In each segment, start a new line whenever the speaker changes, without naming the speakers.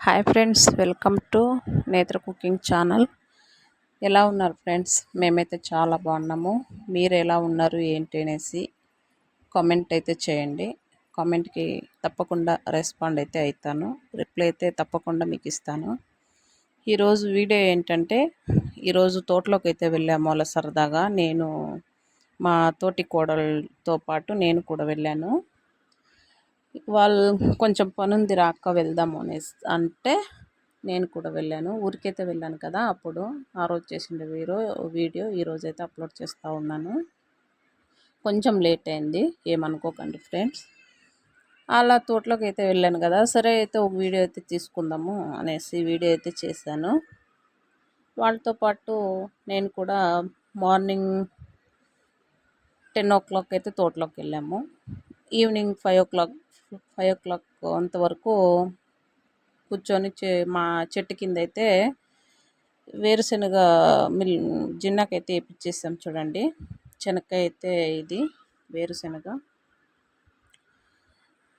Hi friends welcome to Netra cooking channel. ఎలా ఉన్నారు friends? మేమైతే చాలా బాగున్నాము. మీరు ఎలా ఉన్నారు ఏంటి అనేసి కామెంట్ అయితే చేయండి. కామెంట్కి తప్పకుండా రెస్పాండ్ అయితే అవుతాను రిప్లై అయితే తప్పకుండా మీకు ఇస్తాను. ఈరోజు వీడియో ఏంటంటే ఈరోజు తోటలోకి అయితే వెళ్ళాము అలా సరదాగా. నేను మా తోటి కోడలతో పాటు నేను కూడా వెళ్ళాను. వాళ్ళు కొంచెం పని ఉంది రాక వెళ్దాము అనేసి. అంటే నేను కూడా వెళ్ళాను. ఊరికైతే వెళ్ళాను కదా అప్పుడు. ఆ రోజు చేసిన వీరో వీడియో ఈరోజు అయితే అప్లోడ్ చేస్తూ ఉన్నాను. కొంచెం లేట్ అయింది ఏమనుకోకండి ఫ్రెండ్స్. అలా తోటలోకి అయితే వెళ్ళాను కదా సరే అయితే ఒక వీడియో అయితే తీసుకుందాము అనేసి వీడియో అయితే చేశాను. వాళ్ళతో పాటు నేను కూడా మార్నింగ్ టెన్ ఓ క్లాక్ అయితే తోటలోకి వెళ్ళాము. Evening five o'clock five o'clock అంతవరకు కూర్చొని చె మా చెట్టు కింద అయితే వేరుశనగ మిల్ జిన్నాకైతే వేపించేసాం చూడండి. శనక్కాయ అయితే ఇది వేరుశనగ.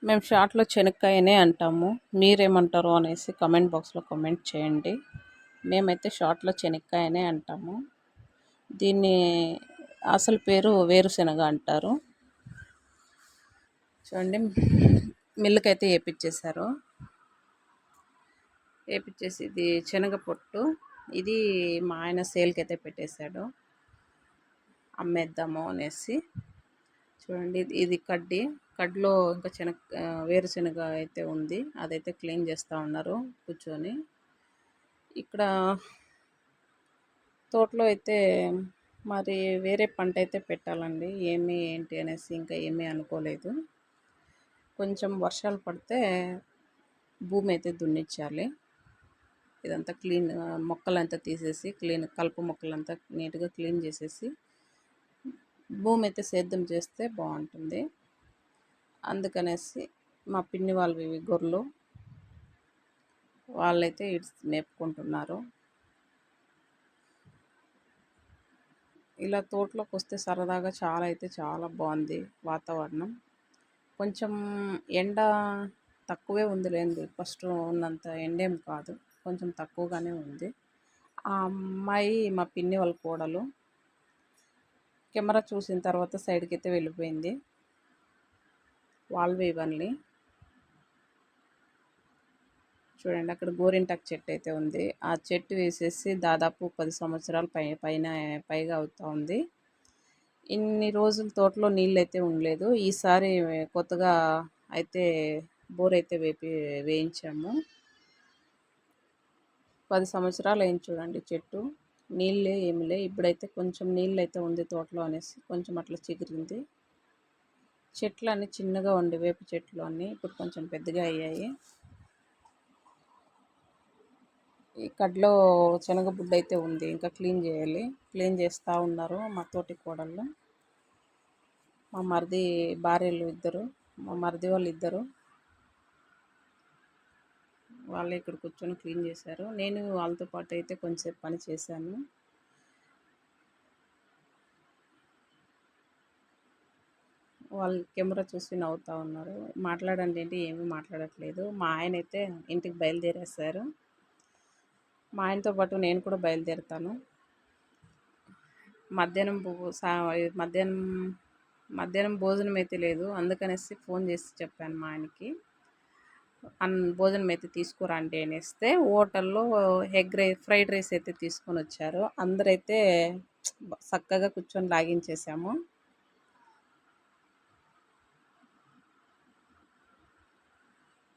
మేము షార్ట్లో శనక్కాయనే అంటాము. మీరేమంటారు అనేసి కమెంట్ బాక్స్లో కమెంట్ చేయండి. మేమైతే షార్ట్లో శనక్కాయనే అంటాము. దీన్ని అసలు పేరు వేరుశనగ అంటారు. చూడండి. మిల్లుకి అయితే వేపించేశారు వేపించేసి ఇది శనగ పొట్టు. ఇది మా ఆయన సేల్కి అయితే పెట్టేశాడు. అమ్మేద్దాము అనేసి. చూడండి ఇది కడ్డీ. కడ్లో ఇంకా శనగ వేరుశనగ అయితే ఉంది. అదైతే క్లీన్ చేస్తూ ఉన్నారు కూర్చొని. ఇక్కడ తోటలో అయితే మరి వేరే పంట అయితే పెట్టాలండి. ఏమి ఏంటి అనేసి ఇంకా ఏమీ అనుకోలేదు. కొంచెం వర్షాలు పడితే భూమి అయితే దున్నిచ్చాలి. ఇదంతా క్లీన్ మొక్కలంతా తీసేసి క్లీన్ కలుపు మొక్కలంతా నీట్గా క్లీన్ చేసేసి భూమి అయితే సేద్యం చేస్తే బాగుంటుంది. అందుకనేసి మా పిన్ని వాళ్ళు ఇవి గొర్రెలు వాళ్ళైతే ఇడ్స్ మేపుకుంటున్నారు. ఇలా తోటలోకి వస్తే సరదాగా చాలా అయితే చాలా బాగుంది వాతావరణం. కొంచెం ఎండ తక్కువే ఉందిలేండి ఫస్ట్ ఉన్నంత ఎండేం కాదు. కొంచెం తక్కువగానే ఉంది. ఆ అమ్మాయి మా పిన్ని వాళ్ళ కోడలు కెమెరా చూసిన తర్వాత సైడ్కి అయితే వెళ్ళిపోయింది. వాల్వ్ ఇవన్నీ చూడండి అక్కడ గోరింటాకు చెట్టు అయితే ఉంది. ఆ చెట్టు వేసేసి దాదాపు పది సంవత్సరాలు పై పైన పైగా అవుతూ ఉంది. ఇన్ని రోజులు తోటలో నీళ్ళు అయితే ఉండలేదు. ఈసారి కొత్తగా అయితే బోర్ అయితే వేపి వేయించాము. పది సంవత్సరాలు అయింది చూడండి చెట్టు. నీళ్ళే ఏమిలే ఇప్పుడైతే కొంచెం నీళ్ళు అయితే ఉంది తోటలో అనేసి కొంచెం అట్లా చిగిరింది. చెట్లు అన్నీ చిన్నగా ఉండే వేప చెట్లు అన్నీ ఇప్పుడు కొంచెం పెద్దగా అయ్యాయి. ఈ కడ్లో శనగబుడ్డ అయితే ఉంది. ఇంకా క్లీన్ చేయాలి. క్లీన్ చేస్తూ ఉన్నారు మా తోటి కోడళ్ళు. మా మరిది భార్యలు ఇద్దరు. మా మరిది వాళ్ళు ఇద్దరు. వాళ్ళు ఇక్కడ కూర్చొని క్లీన్ చేశారు. నేను వాళ్ళతో పాటు అయితే కొంచెం పని చేశాను. వాళ్ళు కెమెరా చూసి నవ్వుతూ ఉన్నారు. మాట్లాడండి ఏంటి? ఏమీ మాట్లాడట్లేదు. మా ఆయన అయితే ఇంటికి బయలుదేరేశారు. మా ఆయనతో పాటు నేను కూడా బయలుదేరుతాను. మధ్యాహ్నం మధ్యాహ్నం మధ్యాహ్నం భోజనం అయితే లేదు. అందుకనేసి ఫోన్ చేసి చెప్పాను మా ఆయనకి. అన్ భోజనం అయితే తీసుకురండి అనేస్తే హోటల్లో ఎగ్ రైస్ ఫ్రైడ్ రైస్ అయితే తీసుకొని వచ్చారు. అందరైతే చక్కగా కూర్చొని లాగించేసాము.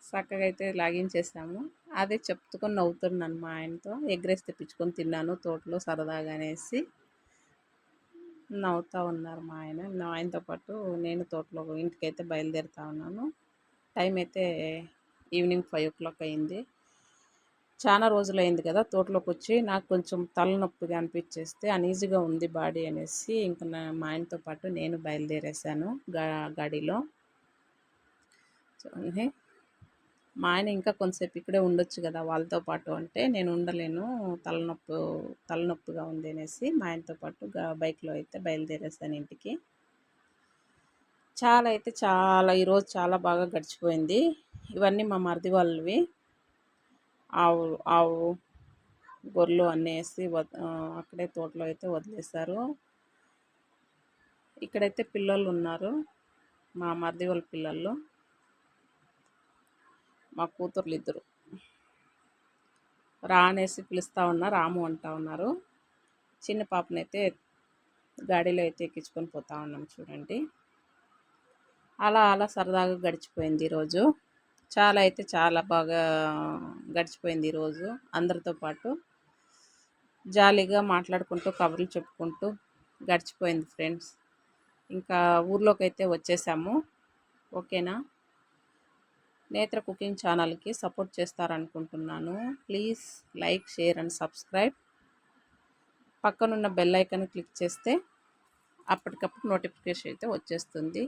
చక్కగా అయితే లాగించేసాము. అదే చెప్పుకొని నవ్వుతున్నాను మా ఆయనతో. ఎగ్రెస్ తెప్పించుకొని తిన్నాను తోటలో సరదాగా అనేసి. నవ్వుతూ ఉన్నారు మా ఆయన. మా ఆయనతో పాటు నేను తోటలో ఇంటికైతే బయలుదేరుతా ఉన్నాను. టైం అయితే ఈవినింగ్ ఫైవ్ ఓ క్లాక్ అయింది. చాలా రోజులు అయింది కదా తోటలోకి వచ్చి. నాకు కొంచెం తలనొప్పిగా అనిపించేస్తే అన్ఈజీగా ఉంది బాడీ అనేసి ఇంకా నా మా ఆయనతో పాటు నేను బయలుదేరేసాను గా గాడిలో. చూడండి మా ఆయన ఇంకా కొంతసేపు ఇక్కడే ఉండొచ్చు కదా వాళ్ళతో పాటు అంటే నేను ఉండలేను. తలనొప్పి తలనొప్పిగా ఉంది అనేసి మా ఆయనతో పాటు బైక్లో అయితే బయలుదేరేసాను ఇంటికి. చాలా అయితే చాలా ఈరోజు చాలా బాగా గడిచిపోయింది. ఇవన్నీ మా మరిది వాళ్ళవి. ఆవు ఆవు గొర్రెలు అన్నీ వేసి అక్కడే తోటలో అయితే వదిలేశారు. ఇక్కడైతే పిల్లలు ఉన్నారు. మా మరిది వాళ్ళ పిల్లలు. మా కూతుర్లు ఇద్దరు రా అనేసి పిలుస్తూ ఉన్నా రాము అంటా ఉన్నారు. చిన్న పాపనైతే గాడిలో అయితే ఎక్కించుకొని పోతా ఉన్నాం చూడండి. అలా అలా సరదాగా గడిచిపోయింది ఈరోజు. చాలా అయితే చాలా బాగా గడిచిపోయింది ఈరోజు అందరితో పాటు. జాలీగా మాట్లాడుకుంటూ కబుర్లు చెప్పుకుంటూ గడిచిపోయింది ఫ్రెండ్స్. ఇంకా ఊర్లోకి అయితే వచ్చేసాము. ఓకేనా? నేత్ర కుకింగ్ ఛానల్కి support చేస్తారనుకుంటున్నాను. Please like share and subscribe. పక్కనున్న బెల్ ఐకన్ క్లిక్ చేస్తే అప్పటికప్పుడు నోటిఫికేషన్ అయితే వచ్చేస్తుంది.